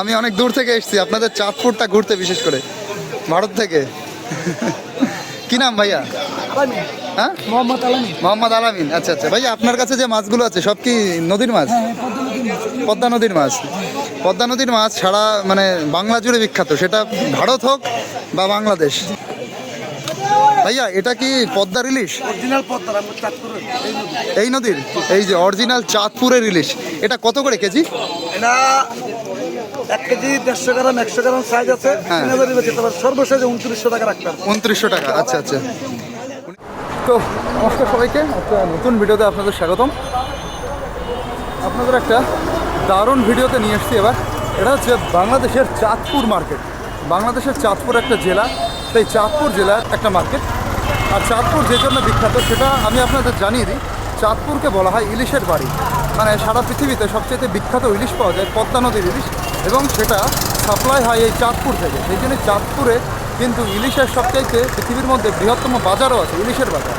আমি অনেক দূর থেকে এসেছি আপনাদের চাঁদপুরটা ঘুরতে বিশেষ করে ভারত থেকে। কি নাম ভাইয়া? হ্যাঁ? মোহাম্মদ আলমী মোহাম্মদ আলামিন আচ্ছা আচ্ছা। ভাইয়া আপনার কাছে যে মাছগুলো আছে সব কি নদীর মাছ? পদ্মা নদীর মাছ। পদ্মা নদীর মাছ। সারা মানে বাংলা জুড়ে বিখ্যাত। সেটা ভারত হোক বা বাংলাদেশ। ভাইয়া এটা কি পদ্মার ইলিশ? অরিজিনাল পদ্মার এই এই নদীর? এই যে অরিজিনাল চাঁদপুরের ইলিশ। এটা কত করে কেজি? এটা এক কেজি দেড়শো গ্রাম একশো গ্রাম সাইজ আছে। হ্যাঁ। তিন হাজার বেচে তোমার সর্বশেষ উনত্রিশশো টাকা রাখতাম উনত্রিশশো টাকা আচ্ছা আচ্ছা। তো নমস্কার সবাইকে। একটা নতুন ভিডিওতে আপনাদের স্বাগতম। আপনাদের একটা দারুণ ভিডিওতে নিয়ে এসেছি এবার। এটা হচ্ছে বাংলাদেশের চাঁদপুর মার্কেট বাংলাদেশের চাঁদপুর একটা জেলা। সেই চাঁদপুর জেলার একটা মার্কেট আর চাঁদপুর যে জন্য বিখ্যাত সেটা আমি আপনাদের জানিয়ে দিই। চাঁদপুরকে বলা হয় ইলিশের বাড়ি। মানে সারা পৃথিবীতে সবচেয়ে বিখ্যাত ইলিশ পাওয়া যায় পদ্মা নদীর ইলিশ। এবং সেটা সাপ্লাই হয় এই চাঁদপুর থেকে। সেই জন্য চাঁদপুরে কিন্তু ইলিশের সবচাইতে পৃথিবীর মধ্যে বৃহত্তম বাজারও আছে, ইলিশের বাজার।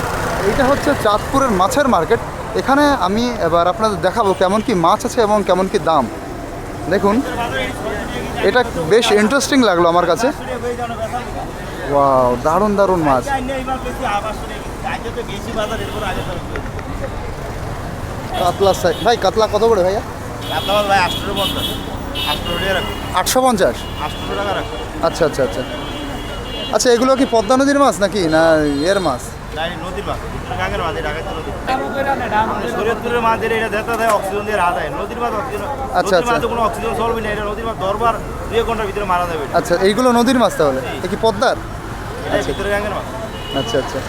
এইটা হচ্ছে চাঁদপুরের মাছের মার্কেট এখানে আমি এবার আপনাদের দেখাবো কেমন কি মাছ আছে এবং কেমন কি দাম। দেখুন, এটা বেশ ইন্টারেস্টিং লাগল আমার কাছে। ওয়াও দারুণ দারুণ মাছ। কাতলা সাই ভাই, কাতলা কত করে ভাইয়া? আটশো পঞ্চাশ আচ্ছা আচ্ছা আচ্ছা। আচ্ছা এগুলো কি পদ্মা নদীর মাছ নাকি না এর মাছ? আচ্ছা, আচ্ছা। মাঝে কোনো অক্সিজেন চলবে না এটা নদীর মাছ দরবার দুই এক ঘণ্টার ভিতরে মারা যাবে। আচ্ছা এইগুলো নদীর মাছ তাহলে? এ কি পদ্মার? মাছ। আচ্ছা আচ্ছা।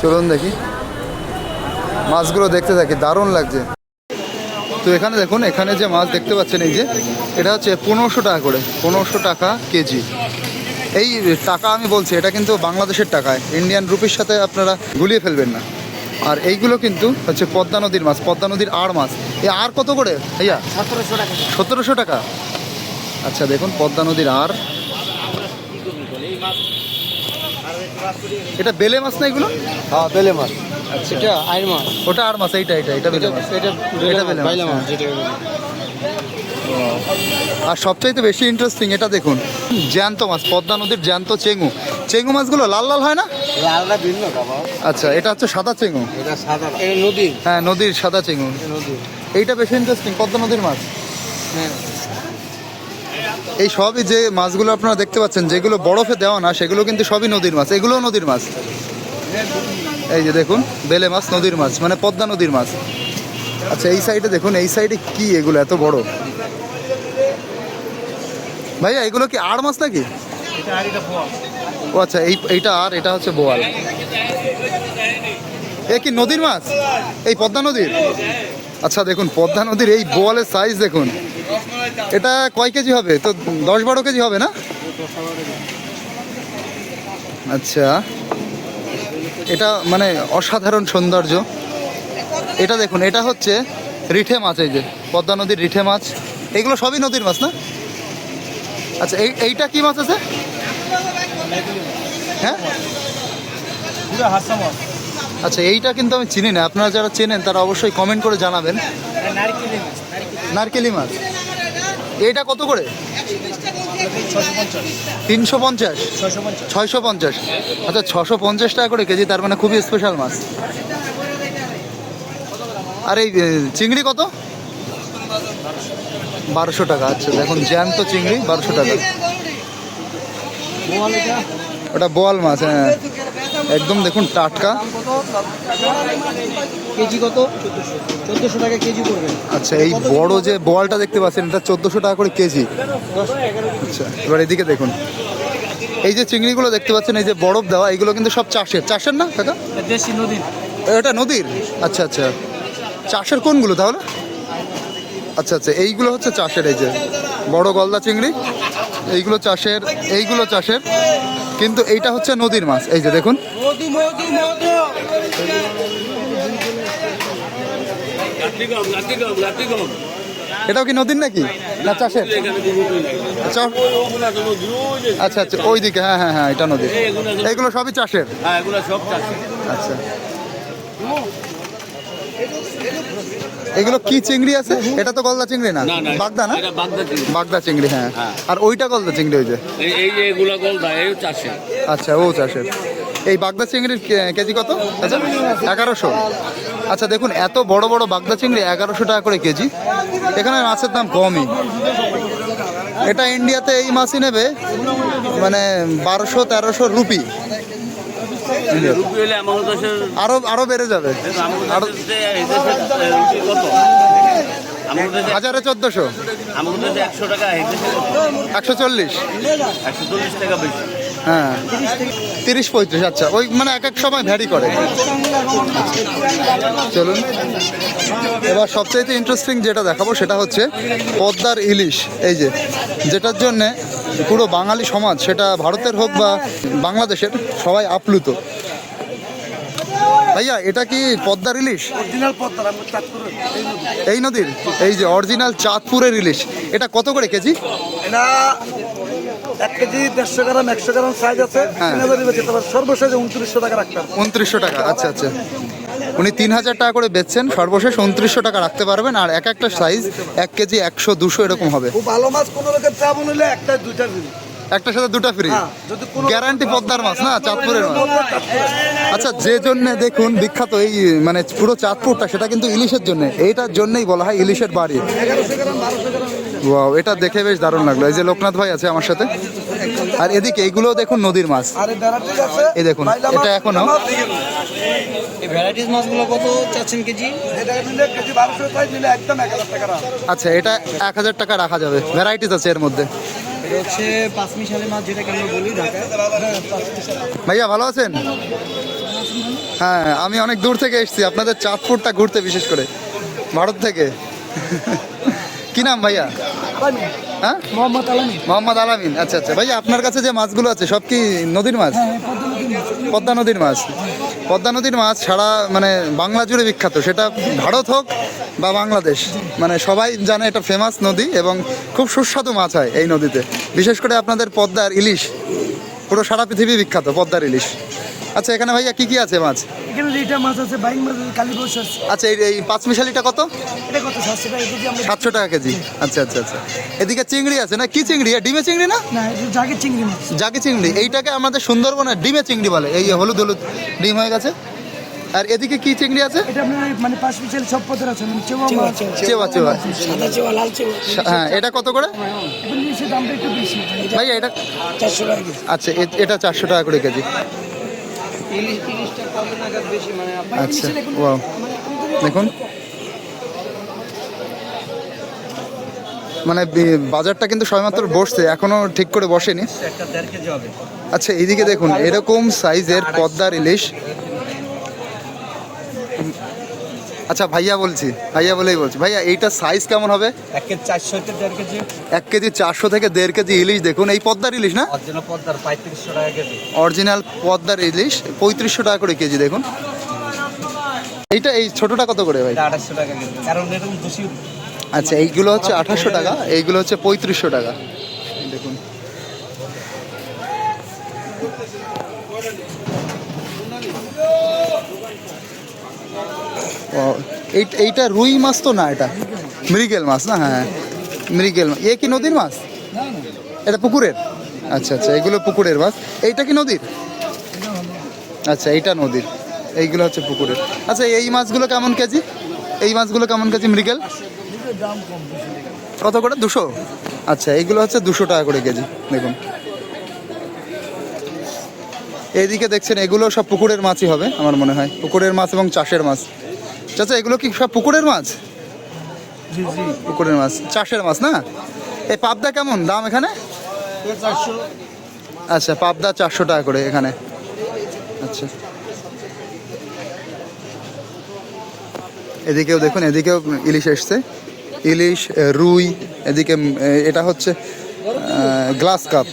চলুন দেখি। মাছগুলো দেখতে থাকি দারুণ লাগছে। তো এখানে দেখুন এখানে যে মাছ দেখতে পাচ্ছেন এই যে এটা হচ্ছে পনেরোশো টাকা করে পনেরোশো টাকা কেজি। এই টাকা আমি বলছি এটা কিন্তু বাংলাদেশের টাকায় ইন্ডিয়ান রুপির সাথে আপনারা গুলিয়ে ফেলবেন না। আর এইগুলো কিন্তু হচ্ছে পদ্মা নদীর মাছ পদ্মা নদীর আর মাছ। এই আর কত করে ভাইয়া? সতেরোশো টাকা। সতেরোশো টাকা? আচ্ছা দেখুন পদ্মা নদীর আর এটা বেলে মাছ না এগুলো? হ্যাঁ বেলে মাছ। এটা আইন মাছ। ওটা আর মাছ এইটা এটা এটা বেলে মাছ। এটা এটা বেলে মাছ, হ্যাঁ। আর সবচাইতে বেশি ইন্টারেস্টিং এটা দেখুন জ্যান্ত মাছ পদ্মা নদীর জ্যান্ত চেঙ্গু। চেঙ্গু মাছগুলো লাল লাল হয় না? ভিন্ন আচ্ছা এটা হচ্ছে সাদা চেঙ্গু। এটা সাদা নদীর হ্যাঁ নদীর সাদা চেঙ্গু। এইটা বেশি ইন্টারেস্টিং পদ্মা নদীর মাছ। হ্যাঁ। এই সবই যে মাছগুলো আপনারা দেখতে পাচ্ছেন যেগুলো বরফে দেওয়া না সেগুলো কিন্তু সবই নদীর মাছ এগুলোও নদীর মাছ। এই যে দেখুন, বেলে মাছ, নদীর মাছ মানে পদ্মা নদীর মাছ। আচ্ছা এই সাইডে দেখুন, এই সাইডে কি এগুলো এত বড়? ভাইয়া, এগুলো কি আর মাছ নাকি? ও আচ্ছা এই, এইটা আর, এটা হচ্ছে বোয়াল। এ কি নদীর মাছ? এই পদ্মা নদীর? আচ্ছা দেখুন, পদ্মা নদীর এই বোয়ালের সাইজ দেখুন। এটা কয় কেজি হবে? তো দশ বারো কেজি হবে না? আচ্ছা। এটা মানে অসাধারণ সৌন্দর্য। এটা দেখুন এটা হচ্ছে রিঠে মাছ এই যে পদ্মা নদীর রিঠে মাছ। এগুলো সবই নদীর মাছ না? আচ্ছা এই এইটা কি মাছ আছে? হ্যাঁ? আচ্ছা এইটা কিন্তু আমি চিনি না। আপনারা যারা চেনেন তারা অবশ্যই কমেন্ট করে জানাবেন। মাছ। নারকেলি মাছ। এইটা কত করে? তিনশো পঞ্চাশ। ছয়শো পঞ্চাশ। আচ্ছা ছশো পঞ্চাশ টাকা করে কেজি, তার মানে খুবই স্পেশাল মাছ। আর এই চিংড়ি কত? বারোশো টাকা। আচ্ছা দেখুন, জ্যান্ত চিংড়ি, বারোশো টাকা। ওটা বোয়াল মাছ হ্যাঁ। একদম দেখুন টাটকা। কেজি কত? চোদ্দোশো টাকা কেজি পড়বে। আচ্ছা এই বড় যে বোয়ালটা দেখতে পাচ্ছেন এটা চোদ্দোশো টাকা করে কেজি। আচ্ছা এবার এদিকে দেখুন। এই যে চিংড়িগুলো দেখতে পাচ্ছেন এই যে বরফ দেওয়া এগুলো কিন্তু সব চাষের। চাষের না কাকা? দেশি নদীর। এটা নদীর? আচ্ছা আচ্ছা। চাষের কোনগুলো তাহলে? আচ্ছা আচ্ছা এইগুলো হচ্ছে চাষের এই যে বড় গলদা চিংড়ি এইগুলো চাষের এইগুলো চাষের। কিন্তু এইটা হচ্ছে নদীর মাছ। এই যে দেখুন। এটাও কি নদীর নাকি? না চাষের? আচ্ছা। আচ্ছা আচ্ছা ওই দিকে হ্যাঁ হ্যাঁ হ্যাঁ এটা নদীর। এগুলো সবই চাষের? হ্যাঁ আচ্ছা। এগুলো কি চিংড়ি আছে? এটা তো গলদা চিংড়ি না? বাগদা না? বাগদা চিংড়ি। হ্যাঁ। হ্যাঁ। আর ওইটা গলদা চিংড়ি ওই যে? এই এই যে এগুলা গলদা এই চাষে আচ্ছা ও চাষের। এই বাগদা চিংড়ির কেজি কত? আচ্ছা এগারোশো। আচ্ছা দেখুন এত বড় বড় বাগদা চিংড়ি এগারোশো টাকা করে কেজি। এখানে মাছের দাম কমই। এটা ইন্ডিয়াতে এই মাছই নেবে মানে বারোশো তেরোশো রুপি ইন্ডিয়াতে। রুপি হলে আমার দেশের আরও আরও বেড়ে যাবে। হাজারে চোদ্দশো। একশো চল্লিশ। একশো চল্লিশ টাকা বেশি। হ্যাঁ। তিরিশ পঁয়ত্রিশ আচ্ছা। ওই মানে এক এক সময় ভ্যারি করে। চলুন। এবার সবচাইতে ইন্টারেস্টিং যেটা দেখাবো সেটা হচ্ছে পদ্মার ইলিশ। এই যে যেটার জন্যে পুরো বাঙালি সমাজ সেটা ভারতের হোক বা বাংলাদেশের সবাই আপ্লুত। ভাইয়া এটা কি পদ্মার ইলিশ? এই এই নদীর? এই যে অরিজিনাল চাঁদপুরের ইলিশ। এটা কত করে কেজি? এটা এক কেজি দেড়শো গ্রাম একশো গ্রাম সাইজ আছে। হ্যাঁ। তিন হাজারই বেচে সর্বশেষ উনত্রিশশো টাকা রাখতে হবে। উনত্রিশশো টাকা আচ্ছা আচ্ছা। উনি তিন হাজার টাকা করে বেচছেন সর্বশেষ উনত্রিশশো টাকা রাখতে পারবেন আর এক একটা সাইজ এক কেজি একশো দুশো এরকম হবে। খুব ভালো মাছ কোনো রকম চাবন হলে একটা দুইটা দিবি একটার সাথে দুটো ফ্রি গ্যারান্টি পদ্মার মাছ না চাঁদপুরের মাছ। আচ্ছা যে জন্য দেখুন বিখ্যাত এই মানে পুরো চাঁদপুরটা সেটা কিন্তু ইলিশের জন্য। এইটার জন্যই বলা হয় ইলিশের বাড়ি। ওয়াও এটা দেখে বেশ দারুণ লাগল। এই যে লোকনাথ ভাই আছে আমার সাথে। আর এদিকে এইগুলো দেখুন নদীর মাছ। আর এই ভ্যারাইটিস আছে। এই দেখুন, এটা এখনো-। আচ্ছা এটা এক হাজার টাকা রাখা যাবে। ভ্যারাইটিস আছে এর মধ্যে। এটা হচ্ছে পাঁচমিশালি মাছ যেটাকে আমরা বলি ঢাকায়। ভাইয়া ভালো আছেন? হ্যাঁ আমি অনেক দূর থেকে এসেছি। আপনাদের চাঁদপুরটা ঘুরতে বিশেষ করে। ভারত থেকে। কি নাম ভাইয়া? হ্যাঁ? মোহাম্মদ আলমী মোহাম্মদ আলামিন আচ্ছা আচ্ছা। আপনার কাছে যে মাছগুলো আছে সব কি নদীর মাছ? পদ্মা নদীর মাছ। পদ্মা নদীর মাছ। সারা মানে বাংলা জুড়ে বিখ্যাত। সেটা ভারত হোক বা বাংলাদেশ মানে সবাই জানে এটা ফেমাস নদী এবং খুব সুস্বাদু মাছ হয় এই নদীতে। বিশেষ করে আপনাদের পদ্মার ইলিশ পুরো সারা পৃথিবী বিখ্যাত পদ্মার ইলিশ। আচ্ছা এখানে ভাইয়া কি কি আছে মাছ? এখানে লিটা মাছ আছে বাইং মাছ আছে কালী বস আছে। আচ্ছা এই পাঁচ মিশালিটা কত? এটা কত? সাতশো টাকা কেজি আমরা সাতশো টাকা কেজি। আচ্ছা আচ্ছা আচ্ছা। এদিকে চিংড়ি আছে না? কি চিংড়ি? এ ডিমে চিংড়ি না? না এটা জাগে চিংড়ি মাছ। জাকি চিংড়ি। এইটাকে আমাদের সুন্দরবনে ডিমে চিংড়ি বলে। এই হলুদ হলুদ ডিম হয়ে গেছে। আর এদিকে কি চিংড়ি আছে? এটা আপনার মানে পাঁচ পিছালি সব পদের আছে মানে চেওয়া মাছ। চেওয়া। চেওয়া সাদা চেওয়া লাল চেওয়া। হ্যাঁ এটা কত করে? দামটা একটু বেশি। ভাই এটা চারশো টাকা আচ্ছা এ- এটা চারশো টাকা করে কেজি। আচ্ছা ওয়াও দেখুন মানে বাজারটা কিন্তু সবেমাত্র বসছে এখনও ঠিক করে বসেনি। আচ্ছা এইদিকে দেখুন এরকম সাইজের পদ্মার ইলিশ আচ্ছা ভাইয়া বলছি ভাইয়া বলেই বলছি। ভাইয়া এইটা সাইজ কেমন হবে? এক কেজি চারশো থেকে দেড় কেজি। এক কেজি চারশো থেকে দেড় কেজি ইলিশ দেখুন এই পদ্মার ইলিশ না? অরিজিনাল পদ্মার পঁয়ত্রিশশো টাকা কেজি। অরিজিনাল পদ্মার ইলিশ পঁয়ত্রিশশো টাকা করে কেজি দেখুন। এইটা এই ছোটটা কত করে ভাই? আঠাশশো টাকা কারণ এরকম আচ্ছা এইগুলো হচ্ছে আঠাশশো টাকা এইগুলো হচ্ছে পঁয়ত্রিশশো টাকা দেখুন ও এই- এইটা রুই মাছ তো না এটা? মৃগেল মাছ না? হ্যাঁ মৃগেল মাছ এ কি নদীর মাছ? এটা পুকুরের? আচ্ছা আচ্ছা এগুলো পুকুরের মাছ। এইটা কি নদীর? আচ্ছা এইটা নদীর। এইগুলো হচ্ছে পুকুরের। আচ্ছা এই মাছগুলো কেমন কেজি? এই মাছগুলো কেমন কেজি মৃগেল? কত করে? দুশো? আচ্ছা এইগুলো হচ্ছে দুশো টাকা করে কেজি, দেখুন। এইদিকে দেখছেন, এগুলো সব পুকুরের মাছই হবে, আমার মনে হয়। পুকুরের মাছ এবং চাষের মাছ। চাচা এগুলো কি সব পুকুরের মাছ? পুকুরের মাছ চাষের মাছ না? এই পাবদা কেমন দাম এখানে? আচ্ছা পাবদা চারশো টাকা করে এখানে। আচ্ছা। এদিকেও দেখুন এদিকেও ইলিশ এসছে। ইলিশ রুই এদিকে এটা হচ্ছে গ্লাস কাপ।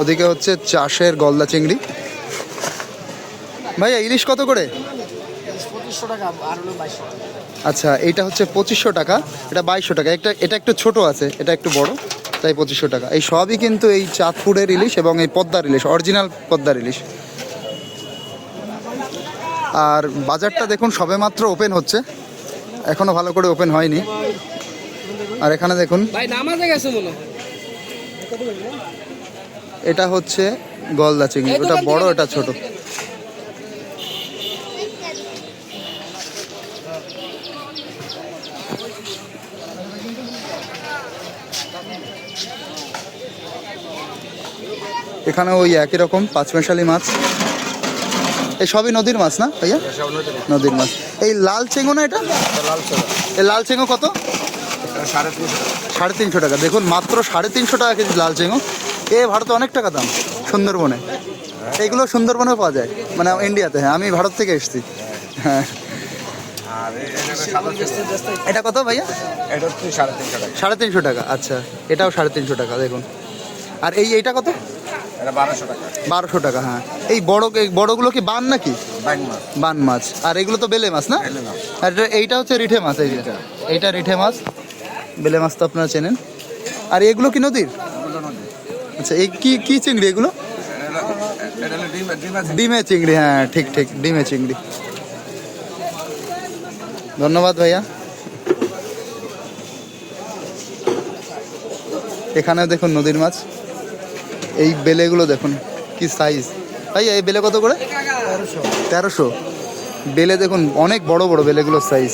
ওদিকে হচ্ছে চাষের গলদা চিংড়ি। ভাইয়া ইলিশ কত করে? পঁচিশশো টাকা আর হলো বাইশশো আচ্ছা এইটা হচ্ছে পঁচিশশো টাকা এটা বাইশশো টাকা। একটা এটা একটু ছোট আছে এটা একটু বড় তাই পঁচিশশো টাকা। এই সবই কিন্তু এই চাঁদপুরের ইলিশ এবং এই পদ্মার ইলিশ অরিজিনাল পদ্মার ইলিশ। আর বাজারটা দেখুন সবেমাত্র ওপেন হচ্ছে। এখনও ভালো করে ওপেন হয়নি। আর এখানে দেখুন ভাই নামাজে গেছে। এটা হচ্ছে গলদা চিংড়ি ওটা বড় এটা ছোট। এখানে ওই একই রকম পাঁচমেশালি মাছ। এই সবই নদীর মাছ না ভাইয়া? নদীর মাছ। এই লাল চেঙ্গো না এটা? এই লাল চেঙ্গো কত? সাড়ে তিনশো টাকা। দেখুন মাত্র সাড়ে তিনশো টাকা কেজি লাল চেঙ্গো এ ভারতে অনেক টাকা দাম সুন্দরবনে। এইগুলো সুন্দরবনেও পাওয়া যায়। মানে ইন্ডিয়াতে হ্যাঁ আমি ভারত থেকে এসেছি। হ্যাঁ। এটা কত ভাইয়া? সাড়ে তিনশো টাকা আচ্ছা। এটাও সাড়ে তিনশো টাকা দেখুন। আর এই এইটা কত? বারোশো টাকা। হ্যাঁ। এই বড় বড়গুলো কি বান নাকি? বান মাছ। আর এগুলো তো বেলে মাছ না? আর এটা- এইটা হচ্ছে রিঠে মাছ এই যে। এইটা রিঠে মাছ। বেলে মাছ তো আপনারা চেনেন। আর এগুলো কি নদীর? আচ্ছা এই কি কি চিংড়ি এগুলো? ডিমে চিংড়ি হ্যাঁ ঠিক ঠিক ডিমে চিংড়ি। ধন্যবাদ ভাইয়া। এখানে দেখুন নদীর মাছ। এই বেলেগুলো দেখুন কি সাইজ ভাইয়া এই বেলে কত করে? তেরোশো। বেলে দেখুন অনেক বড় বড় বেলেগুলোর সাইজ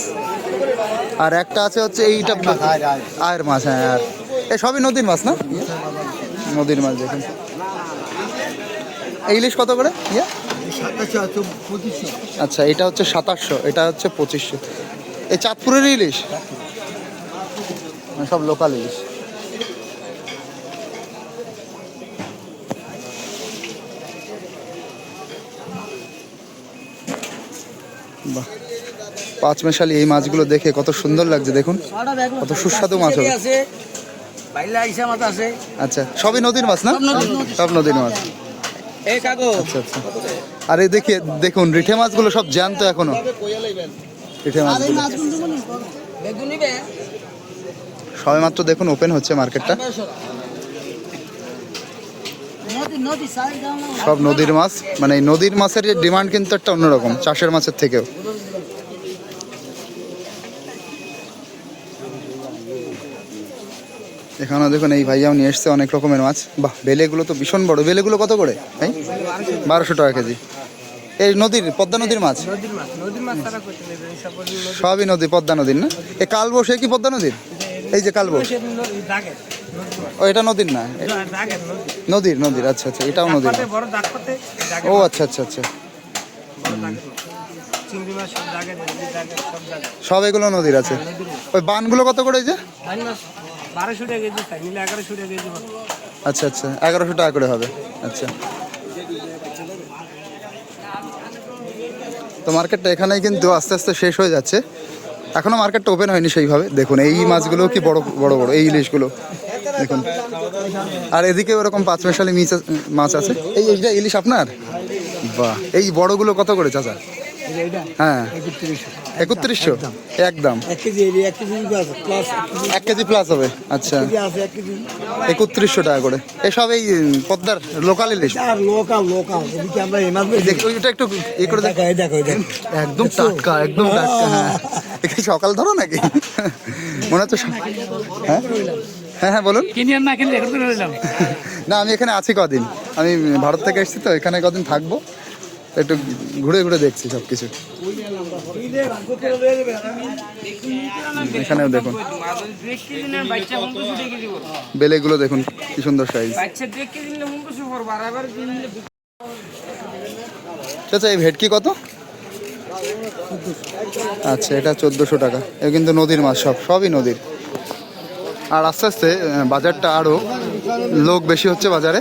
আর একটা আছে হচ্ছে এইটা আয়ের মাছ হ্যাঁ আর এ সবই নদীর মাছ না? নদীর মাছ দেখুন। এই ইলিশ কত করে? ইয়া? আচ্ছা এটা হচ্ছে সাতাশশো এটা হচ্ছে পঁচিশশো। এই চাঁদপুরের ইলিশ? মানে সব লোকাল ইলিশ। পাঁচ মেশালি এই মাছগুলো দেখে কত সুন্দর লাগছে দেখুন। কত সুস্বাদু মাছ হবে। আচ্ছা সবই নদীর মাছ না? সব নদীর মাছ। আচ্ছা আচ্ছা। আর এই দেখি দেখুন রিঠে মাছগুলো সব জ্যান্ত এখনও। রিঠে মাছগুলো। বেগুনি বে দেখুন ওপেন হচ্ছে মার্কেটটা। সব নদীর মাছ মানে এই নদীর মাছের যে ডিমান্ড কিন্তু একটা অন্যরকম চাষের মাছের থেকেও। এখানে দেখুন এই ভাইয়াও নিয়ে এসছে অনেক রকমের মাছ। বাহ বেলেগুলো তো ভীষণ বড়। বেলেগুলো কত করে এই বারোশো টাকা কেজি। এই নদীর পদ্মা নদীর মাছ? সবই নদী পদ্মা নদীর না? এ কালবো সে কি পদ্মা নদীর? এই যে কালবো। ও এটা নদীর না? নদীর নদীর আচ্ছা আচ্ছা এটাও নদীর। ও আচ্ছা আচ্ছা আচ্ছা। সব এগুলো নদীর আছে। ওই বানগুলো কত করে এই যে? বারোশো টাকা কেজি তাই নিলে এগারোশো টাকা কেজি আচ্ছা আচ্ছা এগারোশো টাকা করে হবে। আচ্ছা। তো মার্কেটটা এখানেই কিন্তু আস্তে আস্তে শেষ হয়ে যাচ্ছে। এখনও মার্কেটটা ওপেন হয়নি সেইভাবে। দেখুন এই মাছগুলো কি বড় বড় বড় এই ইলিশগুলো। দেখুন। আর এদিকে ওরকম পাঁচ মেশালি মিচ মাছ আছে। এই এইটা ইলিশ আপনার? বাহ এই বড়গুলো কত করে চাচা? হ্যাঁ। একত্রিশশো? একদম এক কেজি প্লাস এক কেজি প্লাস হবে আচ্ছা। আছে এক কেজি। একত্রিশশো টাকা করে। এসব এই পদ্মার লোকাল ইলিশ? লোকাল লোকাল এদিকে আমরা এই মাছ দেখ ওইটা একটু ই করে দেখো এই দেখো এই দেখো। একদম টাটকা একদম টাটকা হ্যাঁ। একে সকাল ধরো নাকি? মনে হচ্ছে হ্যাঁ? হ্যাঁ হ্যাঁ বলুন। না কিনলে না আমি এখানে আছি কদিন। আমি ভারত থেকে এসেছি তো এখানে কদিন থাকব। একটু ঘুরে ঘুরে দেখছি সব কিছু এখানেও দেখুন। বেলেগুলো দেখুন, কি সুন্দর সাইজ আচ্ছা এই ভেটকি কত? আচ্ছা এটা চোদ্দোশো টাকা। এ কিন্তু নদীর মাছ সব, সবই নদীর। আর আস্তে আস্তে, বাজারটা আরও লোক বেশি হচ্ছে বাজারে।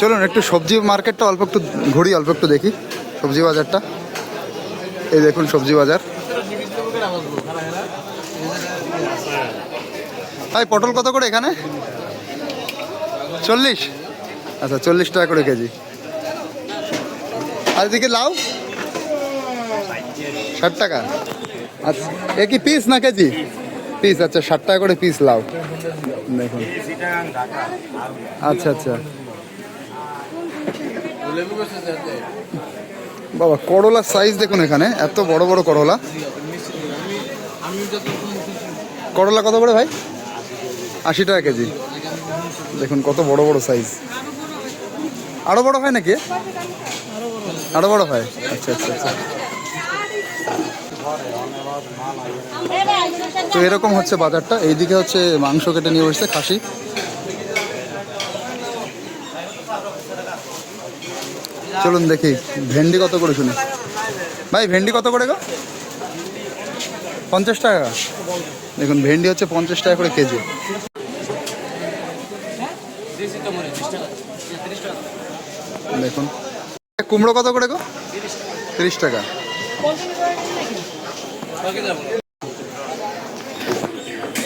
চলুন, একটু সবজি মার্কেটটা অল্প একটু ঘুরি, অল্প একটু দেখি সবজি বাজারটা। এই দেখুন সবজি বাজার। ভাই, পটল কত করে এখানে? চল্লিশ? আচ্ছা চল্লিশ টাকা করে কেজি। আর এদিকে লাউ? ষাট টাকা। আচ্ছা এ কি পিস না কেজি? পিস আচ্ছা ষাট টাকা করে পিস লাউ দেখুন। আচ্ছা আচ্ছা। বাবা করলার সাইজ দেখুন এখানে এত বড় বড় করলা। করলা কত করে ভাই? আশি টাকা কেজি। দেখুন কত বড় বড় সাইজ আরও বড় হয় নাকি? আরও বড় হয়। আচ্ছা আচ্ছা আচ্ছা। তো এরকম হচ্ছে বাজারটা। এইদিকে হচ্ছে মাংস কেটে নিয়ে বসছে খাসি। চলুন দেখি, ভেন্ডি কত করে শুনি? ভাই, ভেন্ডি কত করে গো? পঞ্চাশ টাকা। দেখুন, ভেন্ডি হচ্ছে পঞ্চাশ টাকা করে কেজি। দেখুন। কুমড়ো কত করে গো? তিরিশ টাকা।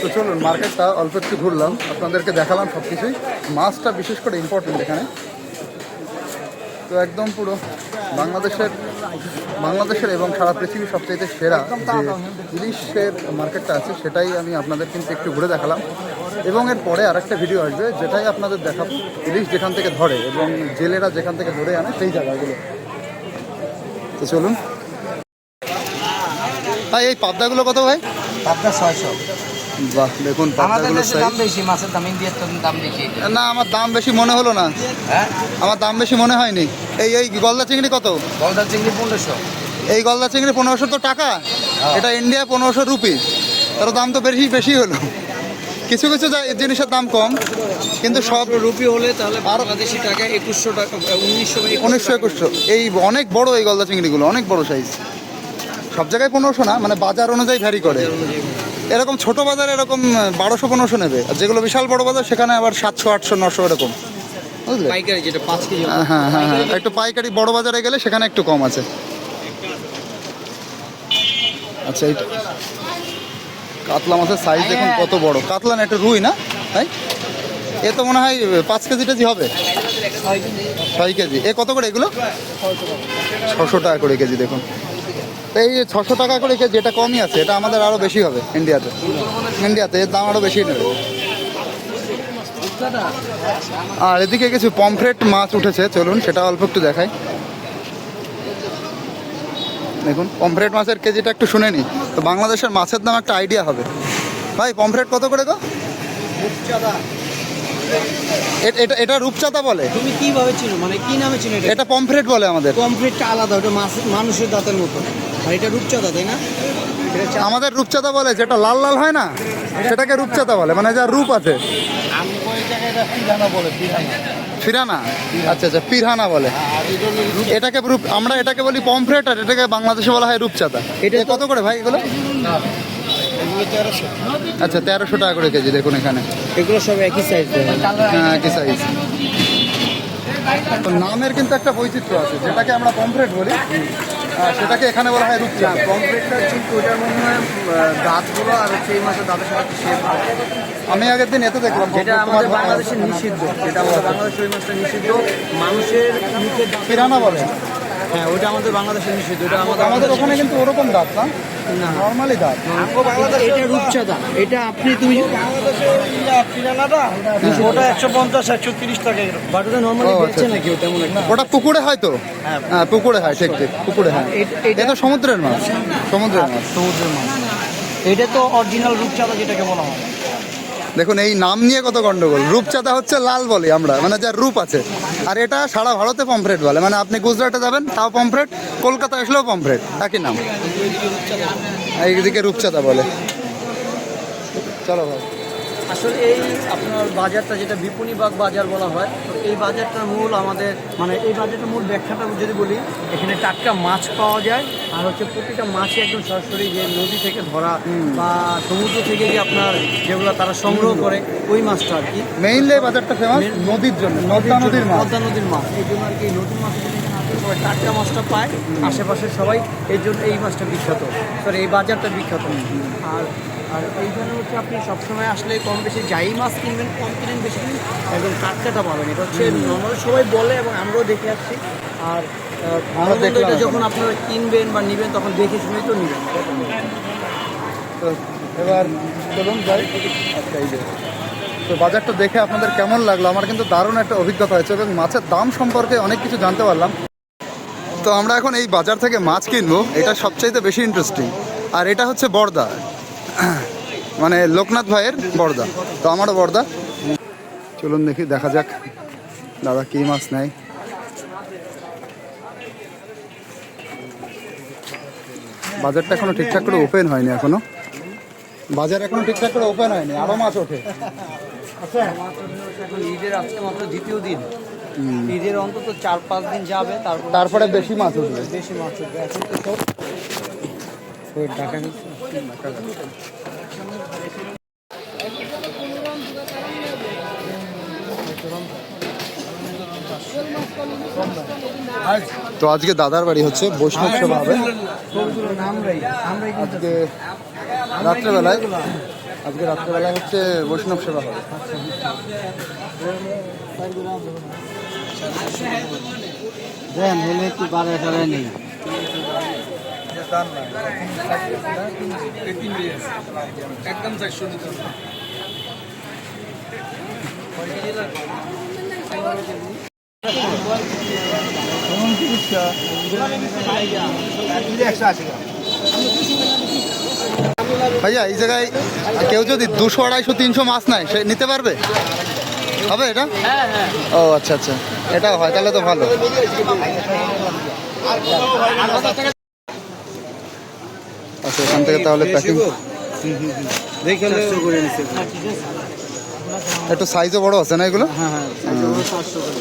তো চলুন, মার্কেটটা অল্প একটু ঘুরলাম। আপনাদেরকে দেখালাম সব কিছুই মাছটা বিশেষ করে ইম্পর্টেন্ট এখানে। তো একদম পুরো বাংলাদেশের বাংলাদেশের এবং সারা পৃথিবীর সবচাইতে সেরা ইলিশের মার্কেটটা আছে, সেটাই আমি আপনাদের কিন্তু একটু ঘুরে দেখালাম। এবং এর পরে আরেকটা ভিডিও আসবে, যেটাই আপনাদের দেখাবো। ইলিশ যেখান থেকে ধরে এবং জেলেরা যেখান থেকে ধরে আনে, সেই জায়গাগুলো। তো চলুন। ভাই এই পাবদাগুলো কত ভাই? আপনার ছয়শো। বাহ দেখুন পাবদাগুলো দাম বেশি মাছের দাম ইন্ডিয়ার তো দাম বেশি। না আমার দাম বেশি মনে হলো না। হ্যাঁ? আমার দাম বেশি মনে হয়নি। এই এই গলদা চিংড়ি কত? গলদা চিংড়ি পনেরোশো। এই গলদা চিংড়ি পনেরোশো তো টাকা। এটা ইন্ডিয়া পনেরোশো রুপি। তার দাম তো বেশি বেশি হলো। কিছু কিছু জিনিসের দাম কম। কিন্তু সব রুপি হলে তাহলে বাংলাদেশি টাকা একুশশো টাকা উনিশশো উনিশশো একুশশো। এই অনেক বড় এই গলদা চিংড়িগুলো অনেক বড় সাইজ সব জায়গায় পনেরোশো না মানে বাজার অনুযায়ী ভ্যারি করে। এরকম ছোট বাজার এরকম বারোশো পনেরোশো নেবে। আর যেগুলো বিশাল বড় বাজার সেখানে আবার সাতশো আটশো নশো এরকম। বুঝলে? পাইকারি যেটা পাঁচ কেজি হ্যাঁ হ্যাঁ হ্যাঁ হ্যাঁ। একটু পাইকারি বড় বাজারে গেলে সেখানে একটু কম আছে। আচ্ছা এইটা। কাতলা মাছের সাইজ দেখুন কত বড়। কাতলা না একটা রুই না? তাই? এ তো মনে হয় পাঁচ কেজি টেজি হবে? ছয় কেজি। এ কত করে এগুলো? ছশো টাকা করে কেজি দেখুন। এই ছশো টাকা করে কেজি এটা কমই আছে এটা আমাদের আরও বেশি হবে ইন্ডিয়াতে ইন্ডিয়াতে এর দাম আরও বেশি নেবে। আর এদিকে কিছু পমফ্রেট মাছ উঠেছে চলুন সেটা অল্প একটু দেখাই। দেখুন পমফ্রেট মাছের কেজিটা একটু শুনে নি তো বাংলাদেশের মাছের দাম একটা আইডিয়া হবে। ভাই পমফ্রেট কত করে গো? এটা এটা রূপচাঁদা বলে। তুমি কীভাবে চিনো? মানে কি নামে চিনো এটা? এটা পমফ্রেট বলে আমাদের। পমফ্রেটটা আলাদা ওটা মাছ মানুষের দাঁতের মতো। আর এটা রূপচাঁদা তাই না? আমাদের রূপচাঁদা বলে যেটা লাল লাল হয় না সেটাকে রূপচাঁদা বলে মানে যার রূপ আছে। ফিরানা আচ্ছা আচ্ছা পিরহানা বলে। এটাকে রূপ- আমরা এটাকে বলি পমফ্রেট আর এটাকে বাংলাদেশে বলা হয় রূপচাঁদা। এটা কত করে ভাই এগুলো? আচ্ছা তেরোশো টাকা করে কেজি দেখুন এখানে। এগুলো সব একই সাইজ হ্যাঁ কি সাইজ তো নামের কিন্তু একটা বৈচিত্র্য আছে যেটাকে আমরা পমফ্রেট বলি। সেটাকে এখানে বলা হয় রূপচাঁদ কংক্রিটটা কিন্তু ওটার মনে হয় আহ, দাঁতগুলো আর হচ্ছে এই মাসে দাঁতের সাথে শেপ আমি আগের দিন এতে দেখলাম যেটা আমাদের বাংলাদেশে নিষিদ্ধ। যেটা আমাদের বাংলাদেশে ওই মাছটা নিষিদ্ধ। মানুষের পিরানা বলে। হ্যাঁ ওটা আমাদের বাংলাদেশে নিষিদ্ধ ওটা আমাদের আমাদের ওখানে কিন্তু ওরকম দাঁত না? না। নর্মালি দাঁত। এটা রূপচাঁদা এটা আপনি তুমি ওটা একশো পঞ্চাশ একশো তিরিশ টাকা এরকম। বাট ওটা নর্মালি ও, আচ্ছা, তেমন একটা? ওটা পুকুরে হয় তো? হ্যাঁ। পুকুরে হয় ঠিক ঠিক। পুকুরে হয়। এটা- এটা- এটা সমুদ্রের মাছ। সমুদ্রের মাছ। সমুদ্রের মাছ। এটা তো অরিজিনাল রূপচাঁদা যেটাকে বলা হয়। দেখুন, এই নাম নিয়ে কত গন্ডগোল। রূপচাঁদা হচ্ছে লাল বলি আমরা মানে যার রূপ আছে। আর এটা সারা ভারতে পমফ্রেট বলে মানে আপনি গুজরাটে যাবেন, তাও পমফ্রেট কলকাতা আসলেও পমফ্রেট, একই নাম। এইদিকে রূপচাঁদা বলে। চলো ভাই। আসলে এই আপনার বাজারটা যেটা বিপণীবাগ বাজার বলা হয় তো এই বাজারটার মূল আমাদের মানে এই বাজারটার মূল ব্যাখ্যাটা যদি বলি এখানে টাটকা মাছ পাওয়া যায় আর হচ্ছে প্রতিটা মাছই একদম সরাসরি যে নদী থেকে ধরা বা সমুদ্র থেকে যে আপনার যেগুলো তারা সংগ্রহ করে ওই মাছটা আর কি। মেইনলি বাজারটা ফেমাস নদীর জন্য নদা নদীর মাছ। নদীর মাছ। এই জন্য আর কি নদীর মাছ সবাই টাটকা মাছটা পায়। আশেপাশের সবাই এই জন্য এই মাছটা বিখ্যাত। সরি এই বাজারটা বিখ্যাত। আর আর এইখানে হচ্ছে আপনি সবসময় আসলে কম বেশি যাই মাছ কিনবেন কম কিনেন বেশি কিনেন একদম কাটকাটা পাবেন। এটা হচ্ছে নর্মালি সবাই বলে এবং আমরাও দেখে আসছি। আর এটা যখন আপনারা কিনবেন বা নেবেন তখন দেখে শুনেই তো নেবেন। তো এবার চলুন যাই। আচ্ছা এই যে। তো বাজারটা দেখে আপনাদের কেমন লাগল? আমার কিন্তু দারুণ একটা অভিজ্ঞতা হয়েছে এবং মাছের দাম সম্পর্কে অনেক কিছু জানতে পারলাম। তো আমরা এখন এই বাজার থেকে মাছ কিনবো। এটা সবচাইতে বেশি ইন্টারেস্টিং আর এটা হচ্ছে বর্দা। মানে লোকনাথ ভাইয়ের বর্দা তো আমারও বর্দা চলুন দেখি দেখা যাক। দাদা কী মাছ নেয়? বাজারটা এখনও ঠিকঠাক করে ওপেন হয়নি এখনও। বাজার এখনও ঠিকঠাক করে ওপেন হয়নি আরও মাছ ওঠে। এখন ঈদের আজকে মাত্র দ্বিতীয় দিন। ঈদের অন্তত চার পাঁচ দিন যাবে তারপর তারপরে বেশি মাছ উঠবে। বেশি মাছ উঠবে। এখন তো সব তো আজকে দাদার বাড়ি হচ্ছে বৈষ্ণব সেবা হবে। আজকে রাত্রেবেলায় আজকে রাত্রেবেলায় হচ্ছে বৈষ্ণব সেবা হবে। দেন, হলে একটু ভাইয়া এই জায়গায় কেউ যদি দুশো আড়াইশো তিনশো মাছ নেয় সে নিতে পারবে? হবে এটা? ও আচ্ছা আচ্ছা। এটাও হয় তাহলে তো ভালো। আচ্ছা এখান থেকে তাহলে প্যাকিং একটু সাইজও বড় আছে না এগুলো? হ্যাঁ হ্যাঁ চারশো করে।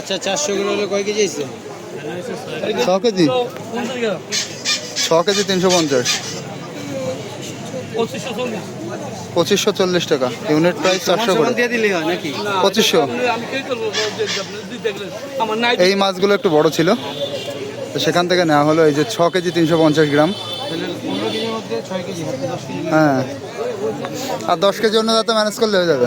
আচ্ছা। চারশো করে হলে কয় কেজি আছে ছ কেজি? ছ কেজি তিনশো পঞ্চাশ। পঁচিশশো চল্লিশ। টাকা। ইউনিট প্রাইস চারশো করে। পঁচিশশো। এই মাছগুলো একটু বড় ছিল। তো সেখান থেকে নেওয়া হলো এই যে ছ কেজি তিনশো পঞ্চাশ গ্রাম। হ্যাঁ। আর দশ কেজি অন্য যাতে ম্যানেজ করলে হয়ে যাবে।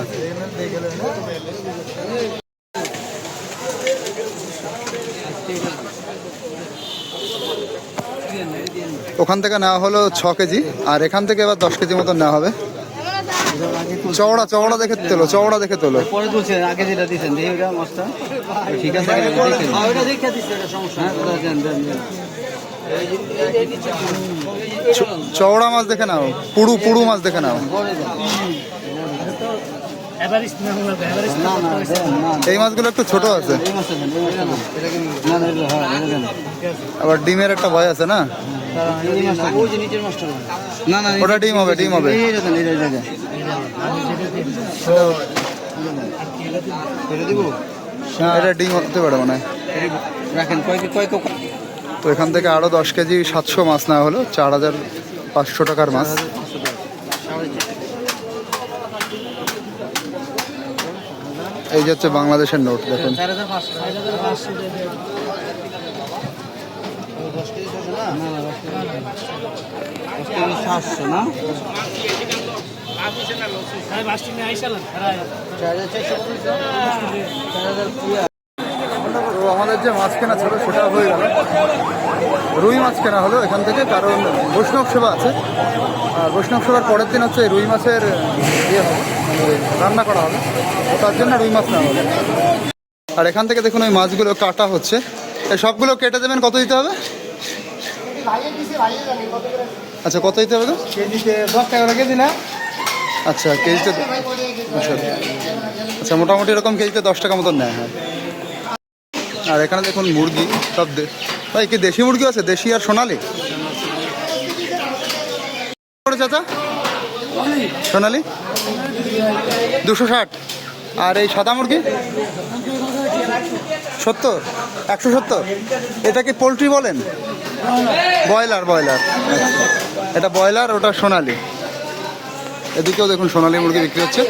ওখান থেকে নেওয়া হলো ছ কেজি। আর এখান থেকে এবার দশ কেজি মতন নেওয়া হবে। চওড়া চওড়া দেখে তোলো চওড়া দেখে তোলো। পরে আগে যেটা দিচ্ছেন দেখি ওটা মাছটা। ঠিক আছে ওটা দেখে দিচ্ছে সমস্যা চওড়া মাছ দেখে নাও পুরু পুরু মাছ দেখে নাও পরে দেন না না দেন না এই মাছগুলো একটু ছোট আছে। না না হ্যাঁ আবার ডিমের একটা ভয় আছে না? না না ওটা ডিম হবে ডিম হবে। দেন এটা ডিম হতে পারে মনে হয়। রাখেন কয় কয় কয় তো এখান থেকে আরও দশ কেজি সাতশো মাছ নেওয়া হলো চার হাজার পাঁচশো টাকার মাছ। এই যে হচ্ছে বাংলাদেশের নোট দেখুন। আমাদের যে মাছ কেনা ছিল সেটা হয়ে গেল। রুই মাছ কেনা হলো এখান থেকে কারণ বৈষ্ণব সেবা আছে। আর বৈষ্ণব সেবার পরের দিন হচ্ছে রুই মাছের ইয়ে হবে মানে রান্না করা হবে। তো তার জন্য রুই মাছ নেওয়া হবে। আর এখান থেকে দেখুন ওই মাছগুলো কাটা হচ্ছে। এই সবগুলো কেটে দেবেন কত দিতে হবে? আচ্ছা কত দিতে হবে? কেজিতে দশ টাকা করে কেজি না? আচ্ছা কেজিতে আচ্ছা আচ্ছা মোটামুটি এরকম কেজিতে দশ টাকা মতন নেয় হ্যাঁ। আর এখানে দেখুন মুরগি, সব ভাই, কি দেশি মুরগি আছে? দেশি আর সোনালি? চাচা? সোনালি? দুশো ষাট। আর এই সাদা মুরগি? সত্তর? একশো সত্তর? এটা কি পোলট্রি বলেন? Broiler broiler. এটা ব্রয়লার, ওটা সোনালি। এদিকেও দেখুন সোনালি মুরগি বিক্রি হচ্ছে।